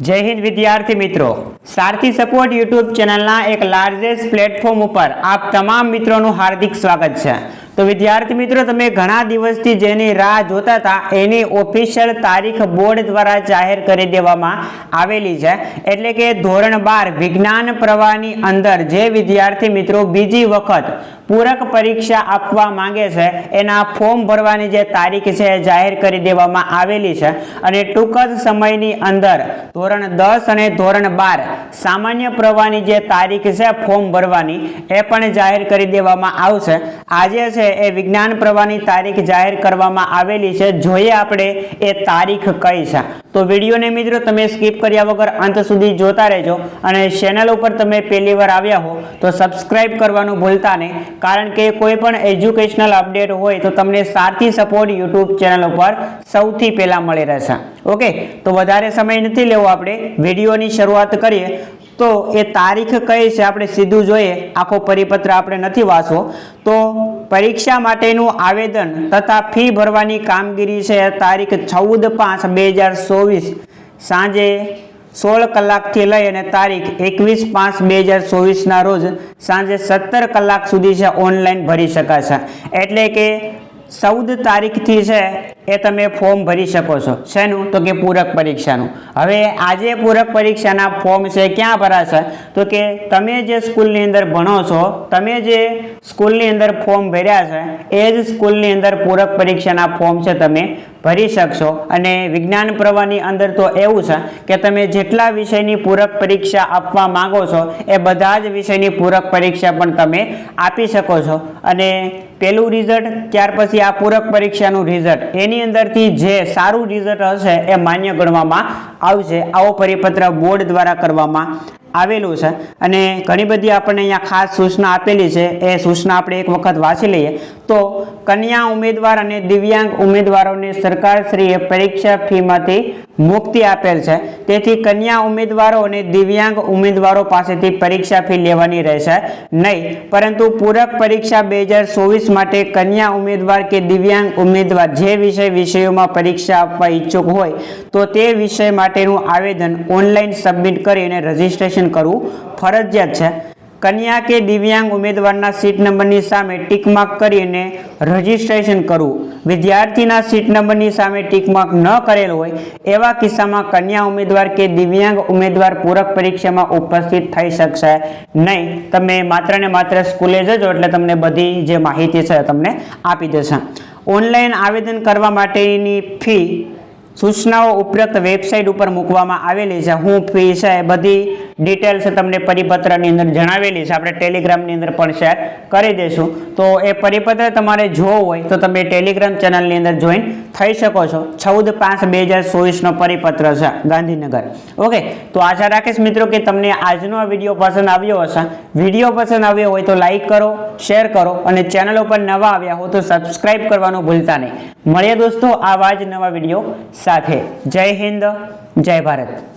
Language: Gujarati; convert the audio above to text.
જય હિન્દ વિદ્યાર્થી મિત્રો. સારથી સપોર્ટ યુટ્યુબ ચેનલના એક લાર્જેસ્ટ પ્લેટફોર્મ ઉપર આપ તમામ મિત્રોનું હાર્દિક સ્વાગત છે. તો વિદ્યાર્થી મિત્રો, તમે ઘણા દિવસથી જેની રાહ જોતા હતા, એની ઓફિશિયલ તારીખ બોર્ડ દ્વારા જાહેર કરી દેવામાં આવેલી છે. એટલે કે ધોરણ બાર, વિજ્ઞાન પ્રવાહની અંદર જે વિદ્યાર્થી મિત્રો બીજી વખત પૂરક પરીક્ષા આપવા માંગે છે, એના ફોર્મ ભરવાની જે તારીખ છે એ જાહેર કરી દેવામાં આવેલી છે. અને ટૂંક જ સમયની અંદર ધોરણ દસ અને ધોરણ બાર સામાન્ય પ્રવાહની જે તારીખ છે ફોર્મ ભરવાની, એ પણ જાહેર કરી દેવામાં આવશે. આજે છે એ વિજ્ઞાન પ્રવાહની તારીખ જાહેર કરવામાં આવેલી છે. જોઈએ આપણે એ તારીખ કઈ છે. તો વિડીયોને મિત્રો તમે સ્કીપ કર્યા વગર અંત સુધી જોતા રહેજો અને ચેનલ ઉપર તમે પહેલી વાર આવ્યા હો તો સબસ્ક્રાઇબ કરવાનું ભૂલતા નહીં. કારણ કે કોઈ પણ એજ્યુકેશનલ અપડેટ હોય તો તમને સારથી સપોર્ટ યુટ્યુબ ચેનલ ઉપર સૌથી પહેલાં મળી રહેશે. ઓકે? તો વધારે સમય નથી લેવો આપણે વિડીયોની શરૂઆત કરીએ. તો એ તારીખ કઈ છે આપણે સીધું જોઈએ. આખો પરિપત્ર આપણે નથી વાંચવો. તો પરીક્ષા માટેનું આવેદન તથા ફી ભરવાની કામગીરી છે તારીખ ચૌદ પાંચ બે હજાર ચોવીસ. સાંજે સોળ કલાકથી લઈ અને તારીખ એકવીસ પાંચ બે હજાર ચોવીસના રોજ સાંજે સત્તર કલાક સુધી છે ઓનલાઈન ભરી શકાશે. એટલે કે ચૌદ તારીખથી છે એ તમે ફોર્મ ભરી શકો છો. શેનું? તો કે પૂરક પરીક્ષાનું. હવે આજે પૂરક પરીક્ષાના ફોર્મ છે, ક્યાં ભરાશે? તો કે તમે જે સ્કૂલની અંદર ભણો છો, તમે જે સ્કૂલની અંદર ફોર્મ ભર્યા છે, એ જ સ્કૂલની અંદર પૂરક પરીક્ષાના ફોર્મ છે તમે ભરી શકશો. અને વિજ્ઞાન પ્રવાહની અંદર તો એવું છે કે તમે જેટલા વિષયની પૂરક પરીક્ષા આપવા માંગો છો, એ બધા જ વિષયની પૂરક પરીક્ષા પણ તમે આપી શકો છો. અને પેલું રિઝલ્ટ ત્યાર પછી આ પૂરક પરીક્ષાનું રિઝલ્ટ એની અંદરથી જે સારું રિઝલ્ટ હશે એ માન્ય ગણવામાં આવશે. આવો પરિપત્ર બોર્ડ દ્વારા કરવામાં આવેલું છે. અને ઘણી બધી આપણને અહીંયા ખાસ સૂચના આપેલી છે. એ સૂચના આપણે એક વખત વાંચી લઈએ. તો કન્યા ઉમેદવાર અને દિવ્યાંગ ઉમેદવારોને સરકારશ્રીએ પરીક્ષા ફીમાંથી મુક્તિ આપેલ છે. તેથી કન્યા ઉમેદવારો અને દિવ્યાંગ ઉમેદવારો પાસેથી પરીક્ષા ફી લેવાની રહેશે નહીં. પરંતુ પૂરક પરીક્ષા બે હજાર ચોવીસ માટે કન્યા ઉમેદવાર કે દિવ્યાંગ ઉમેદવાર જે વિષય વિષયોમાં પરીક્ષા આપવા ઈચ્છુક હોય, તો તે વિષય માટેનું આવેદન ઓનલાઈન સબમિટ કરી અને રજીસ્ટ્રેશન કરવું ફરજિયાત છે. કન્યા કે દિવ્યાંગ ઉમેદવારના સીટ નંબરની સામે ટીકમાર્ક કરીને રજીસ્ટ્રેશન કરવું વિદ્યાર્થીના સીટ નંબરની સામે ટીકમાર્ક ન કરેલ હોય એવા કિસ્સામાં કન્યા ઉમેદવાર કે દિવ્યાંગ ઉમેદવાર પૂરક પરીક્ષામાં ઉપસ્થિત થઈ શકશે નહીં. તમે માત્ર ને માત્ર સ્કૂલે જજો એટલે તમને બધી જે માહિતી છે તમને આપી દેશે. ઓનલાઈન આવેદન કરવા માટેની ફી સૂચનાઓ ઉપરોક્ત વેબસાઇટ ઉપર મૂકવામાં આવેલી છે. હું ફી બધી ડિટેલ્સ તમને પરિપત્રની અંદર જણાવેલી છે. આપણે ટેલિગ્રામની અંદર પણ શેર કરી દઈશું. તો એ પરિપત્ર તમારે જોવો હોય તો તમે ટેલિગ્રામ ચેનલની અંદર જોઈન થઈ શકો છો. ચૌદ પાંચ બે પરિપત્ર છે ગાંધીનગર. ઓકે, તો આશા રાખીશ મિત્રો કે તમને આજનો આ વીડિયો પસંદ આવ્યો હશે. વીડિયો પસંદ આવ્યો હોય તો લાઈક કરો, શેર કરો અને ચેનલ ઉપર નવા આવ્યા હો તો સબસ્ક્રાઇબ કરવાનું ભૂલતા નહીં. મળીએ દોસ્તો, આવા જ નવા વીડિયો સાથે. જય હિન્દ જય ભારત.